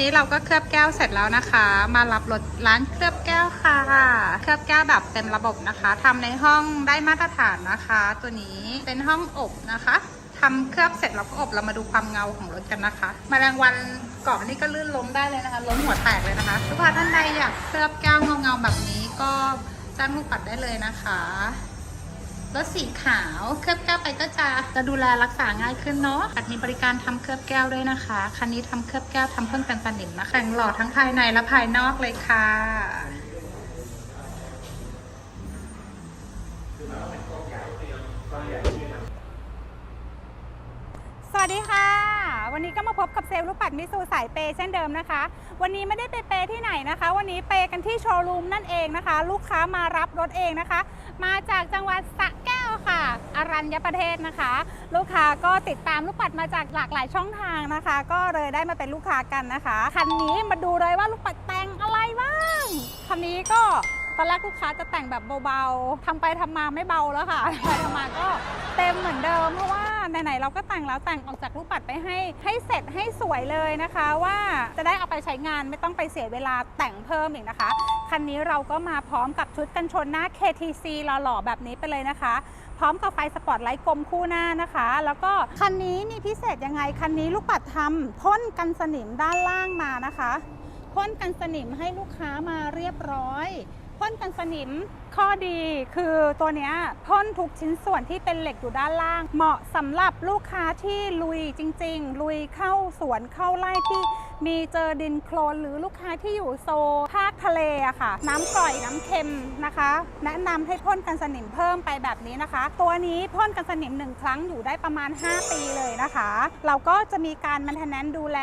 นี้เราก็เคลือบแก้วเสร็จแล้วนะคะ มารับรถร้านเคลือบแก้วค่ะ เคลือบแก้วแบบเต็มระบบนะคะทำในห้องได้มาตรฐานนะคะ ตัวนี้เป็นห้องอบนะคะทำเคลือบเสร็จแล้วก็อบเรามาดูความเงาของรถกันนะคะมาแมลงวันเกาะนี่ก็ลื่นล้มได้เลยนะคะ ล้มหัวแตกเลยนะคะลูกค้าท่านใดอยากเคลือบแก้วเงาๆแบบนี้ก็จ้างลูกปัดได้เลยนะคะ รถสีขาวเคลือบแก้วไปก็จะจะดูแลรักษาง่ายขึ้นเนาะปัดมีบริการทำเคลือบแก้วด้วยนะคะ คันนี้ทำเคลือบแก้วทำเพิ่มกันสนิมนะคะแต่งหล่อทั้งภายในและภายนอกเลยค่ะสวัสดีค่ะ วันนี้ก็มาพบกับเซลล์ลูกปัดมิสูสายเปย์เช่นเดิมนะคะ วันนี้ไม่ได้ไปเปย์ที่ไหนนะคะ วันนี้เปย์กันที่โชว์รูมนั่นเองนะคะ ลูกค้ามารับรถเองนะคะ มาจากจังหวัดสระ ค่ะอรัญญประเทศนะคะ ลูกค้าก็ติดตามลูกปัดมาจากหลากหลายช่องทางนะคะ ก็เลยได้มาเป็นลูกค้ากันนะคะคันนี้มาดูเลยว่าลูกปัดแต่งอะไรบ้างคันนี้ก็ตอนแรกลูกค้าจะแต่งแบบเบาๆทำไปทำมาไม่เบาแล้วค่ะทำไปทำมาก็เต็มเหมือนเดิมเพราะว่าไหนๆเราก็แต่งแล้วแต่งออกจากลูกปัดไปให้ ให้เสร็จให้สวยเลยนะคะ ว่าจะได้เอาไปใช้งานไม่ต้องไปเสียเวลาแต่งเพิ่มอีกนะคะ คันนี้เราก็มาพร้อมกับชุดกันชนหน้า KTC หล่อๆแบบนี้ไปเลยนะคะ พร้อมกับไฟสปอตไลท์กลมคู่หน้านะคะ แล้วก็คันนี้มีพิเศษยังไง คันนี้ลูกปัดทำพ่นกันสนิมด้านล่างมานะคะพ่นกันสนิมให้ลูกค้ามาเรียบร้อยพ่นกันสนิมข้อดีคือตัวนี้พ่นทุกชิ้นส่วนที่เป็นเหล็กอยู่ด้านล่าง เหมาะสำหรับลูกค้าที่ลุยจริง ๆ ลุยเข้าสวนเข้าไร่ที่มีเจอดินโคลนหรือลูกค้าที่อยู่โซภาคทะเลอะค่ะ น้ำกร่อยน้ำเค็มนะคะ แนะนำให้พ่นกันสนิมเพิ่มไปแบบนี้นะคะ ตัวนี้พ่นกันสนิมหนึ่งครั้งอยู่ได้ประมาณ 5 ปีเลยนะคะ เราก็จะมีการมันเทนแนนดูแล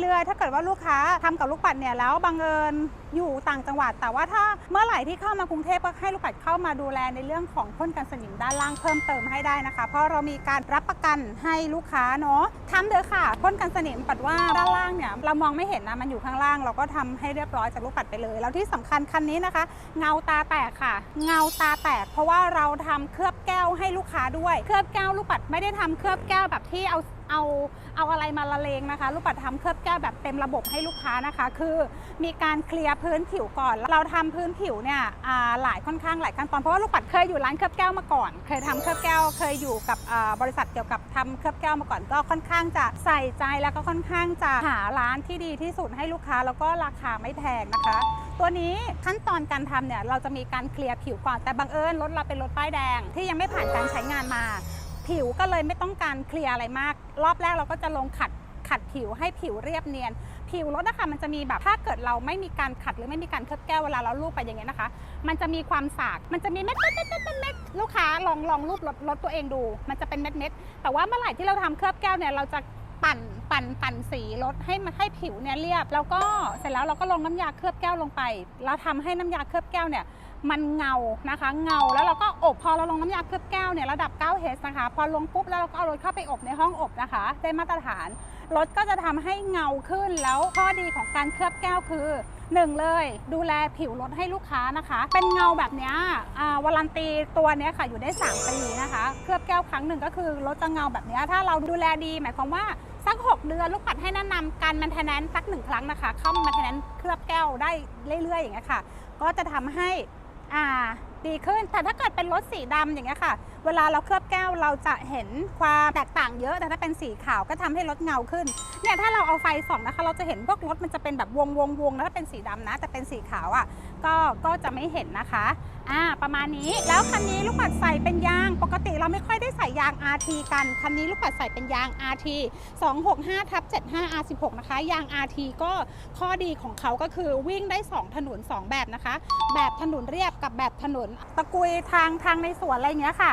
เรื่อยๆ ถ้าเกิดว่าลูกค้าทำกับลูกปัดเนี่ยแล้วบังเอิญอยู่ต่างจังหวัด แต่ว่าถ้าเมื่อไหร่ที่เข้ามากรุงเทพก็ให้ลูกปัดเข้ามาดูแลในเรื่องของพ่นกันสนิมด้านล่างเพิ่มเติมให้ได้นะคะ เพราะเรามีการรับประกันให้ลูกค้าเนาะทำเด้อค่ะพ่นกันสนิมปัดว่าด้านล่างเนี่ยเรามองไม่เห็นนะมันอยู่ข้างล่าง เราก็ทำให้เรียบร้อยจากลูกปัดไปเลย แล้วที่สำคัญคันนี้นะคะ เงาตาแตกค่ะ เงาตาแตก เพราะว่าเราทำเคลือบแก้วให้ลูกค้าด้วย เคลือบแก้วลูกปัดไม่ได้ทำเคลือบแก้วแบบที่เอา เอาเอาอะไรมาละเลงนะคะ ลูกปัดทำเคลือบแก้วแบบเต็มระบบให้ลูกค้านะคะ คือมีการเคลียร์พื้นผิวก่อน เราทำพื้นผิวเนี่ยหลายค่อนข้างหลายขั้นตอนเพราะว่าลูกปัดเคยอยู่ร้านเคลือบแก้วมาก่อน เคยทำเคลือบแก้วเคยอยู่กับบริษัทเกี่ยวกับทำเคลือบแก้วมาก่อน ก็ค่อนข้างจะใส่ใจแล้วก็ค่อนข้างจะหาร้านที่ดีที่สุดให้ลูกค้าแล้วก็ราคาไม่แพงนะคะ ตัวนี้ขั้นตอนการทำเนี่ยเราจะมีการเคลียร์ผิวก่อนแต่บังเอิญรถเราเป็นรถป้ายแดงที่ยังไม่ผ่านการใช้งานมา ผิวก็เลยไม่ต้องการเคลียร์อะไรมาก รอบแรกเราก็จะลงขัดขัดผิวให้ผิวเรียบเนียน ผิวรถนะคะมันจะมีแบบถ้าเกิดเราไม่มีการขัดหรือไม่มีการเคลือบแก้วเวลาเราลูบไปอย่างเงี้ยนะคะ มันจะมีความสากมันจะมีเม็ดเม็ดเม็ดเม็ดเม็ดลูกค้าลองลองรูปรถรถตัวเองดู มันจะเป็นเม็ดเม็ดแต่ว่าเมื่อไหร่ที่เราทำเคลือบแก้วเนี่ยเราจะปั่นปั่นปั่นสีรถให้มันให้ผิวเนี่ยเรียบ แล้วก็เสร็จแล้วเราก็ลงน้ำยาเคลือบแก้วลงไป แล้วทำให้น้ำยาเคลือบแก้วเนี่ย มันเงานะคะ เงาแล้วเราก็อบพอเราลงน้ำยาเคลือบแก้วเนี่ยระดับ 9 h นะคะ พอลงปุ๊บแล้วเราก็เอารถเข้าไปอบในห้องอบนะคะได้มาตรฐานรถก็จะทำให้เงาขึ้นแล้วข้อดีของการเคลือบแก้วคือหนึ่งเลยดูแลผิวรถให้ลูกค้านะคะ เป็นเงาแบบนี้อ่าวารันตีตัวเนี้ยค่ะอยู่ได้ 3 ปีนะคะ เคลือบแก้วครั้งหนึ่งก็คือรถจะเงาแบบนี้ถ้าเราดูแลดี หมายความว่าสัก 6 เดือนลูกปัดให้แนะนำการมันเทนแนนสักหนึ่งครั้งนะคะ เข้ามาแทนเคลือบแก้วได้เรื่อยๆอย่างเงี้ยค่ะ ก็จะทำให้ อ่าดีขึ้น แต่ถ้าเกิดเป็นรถสีดำอย่างเงี้ยค่ะ เวลาเราเคลือบแก้วเราจะเห็นความแตกต่างเยอะ แต่ถ้าเป็นสีขาวก็ทำให้รถเงาขึ้น เนี่ยถ้าเราเอาไฟส่องนะคะ เราจะเห็นพวกรถมันจะเป็นแบบวงวงวงแล้วถ้าเป็นสีดำนะ แต่เป็นสีขาวอะ ก็ก็จะไม่เห็นนะคะอ่าประมาณนี้แล้วคันนี้ลูกปัดใส่เป็นยาง ปกติเราไม่ค่อยได้ใส่ยาง RT กัน คันนี้ลูกปัดใส่เป็นยาง RT 265ทับ75 R16 นะคะ ยาง RT ก็ข้อดีของเขาก็คือวิ่งได้ 2 ถนน 2 แบบนะคะ แบบถนนเรียบกับแบบถนนตะกุยทางทางในสวนอะไรเงี้ยค่ะ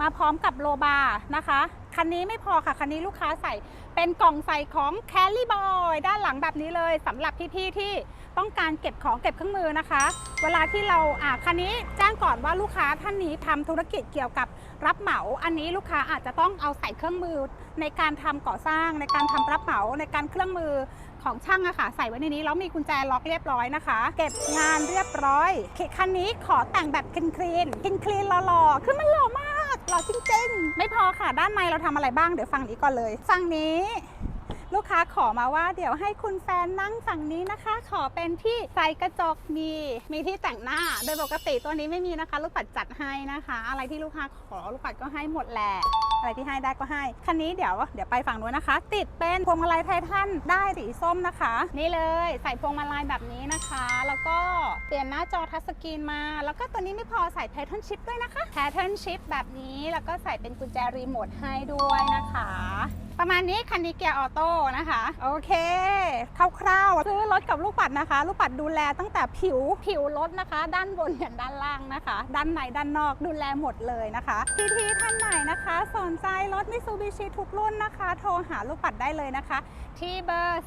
มาพร้อมกับโลบาร์นะคะ คันนี้ไม่พอค่ะ คันนี้ลูกค้าใส่เป็นกล่องใส่ของ c a r r y Boy ด้านหลังแบบนี้เลยสำหรับพี่ๆที่ ต้องการเก็บของเก็บเครื่องมือนะคะ เวลาที่เราอ่าคันนี้แจ้งก่อนว่าลูกค้าท่านนี้ทำธุรกิจเกี่ยวกับรับเหมา อันนี้ลูกค้าอาจจะต้องเอาใส่เครื่องมือในการทำก่อสร้าง ในการทำรับเหมาในการเครื่องมือของช่างอะค่ะใส่ไว้ในนี้แล้วมีกุญแจล็อกเรียบร้อยนะคะ เก็บงานเรียบร้อยคันนี้ขอแต่งแบบคลีนคลีนคลีนคลีนหล่อๆคือมันหล่อมากหล่อจริงๆ ไม่พอค่ะด้านในเราทำอะไรบ้างเดี๋ยวฟังนี้ก่อนเลยฝั่งนี้ ลูกค้าขอมาว่าเดี๋ยวให้คุณแฟนนั่งฝั่งนี้นะคะ ขอเป็นที่ใส่กระจกมีมีที่แต่งหน้า โดยปกติตัวนี้ไม่มีนะคะ ลูกปัดจัดให้นะคะ อะไรที่ลูกค้าขอลูกปัดก็ให้หมดแหละอะไรที่ให้ได้ก็ให้ คันนี้เดี๋ยวเดี๋ยวไปฝั่งนู้นนะคะ ติดเป็นพวงมาลัยไททันได้สีส้มนะคะ นี่เลยใส่พวงมาลัยแบบนี้นะคะ แล้วก็เปลี่ยนหน้าจอทัชสกรีนมา แล้วก็ตัวนี้ไม่พอใส่ไททันชิปด้วยนะคะไททันชิปแบบนี้แล้วก็ใส่เป็นกุญแจรีโมทให้ด้วยนะคะ ประมาณนี้คันนี้เกียร์ออโต้นะคะ โอเคคร่าวๆซื้อรถกับลูกปัดนะคะ ลูกปัดดูแลตั้งแต่ผิวผิวรถนะคะ ด้านบนอย่างด้านล่างนะคะ ด้านในด้านนอกดูแลหมดเลยนะคะพี่ที่ท่านไหนนะคะ สนใจรถมิซูบิชิทุกรุ่นนะคะ โทรหาลูกปัดได้เลยนะคะ ที่เบอร์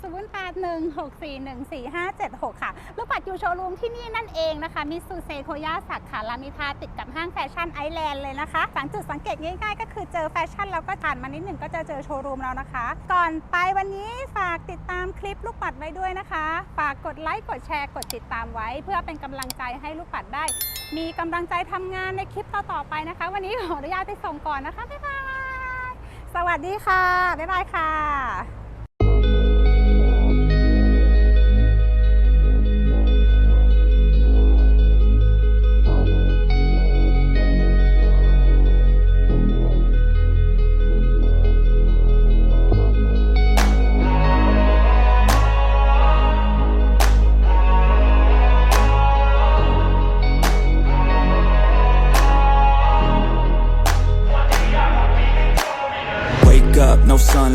0816414576 ค่ะ ลูกปัดอยู่โชว์รูมที่นี่นั่นเองนะคะ มิซูเซโคย่าสาขาลามิทาติดกับห้างแฟชั่นไอแลนด์เลยนะคะสังจุดสังเกตง่ายๆ ก็คือเจอแฟชั่นแล้วก็ผ่านมานิดหนึ่งก็จะเจอโชว์รูมแล้วนะคะ ก่อนไปวันนี้ฝากติดตามคลิปลูกปัดไว้ด้วยนะคะ ฝากกดไลค์ กดแชร์ กดติดตามไว้ เพื่อเป็นกำลังใจให้ลูกปัดได้ มีกำลังใจทำงานในคลิปต่อๆไปนะคะ วันนี้ขออนุญาตไปส่งก่อนนะคะบ๊ายบายสวัสดีค่ะ บ๊ายบายค่ะ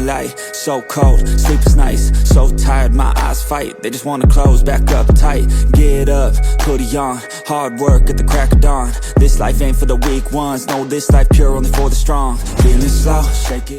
no sunlight, so cold, sleep is nice, so tired, my eyes fight, they just wanna close back up tight, get up, hoodie on, hard work at the crack of dawn, this life ain't for the weak ones, no this life pure only for the strong, feeling slow, shake it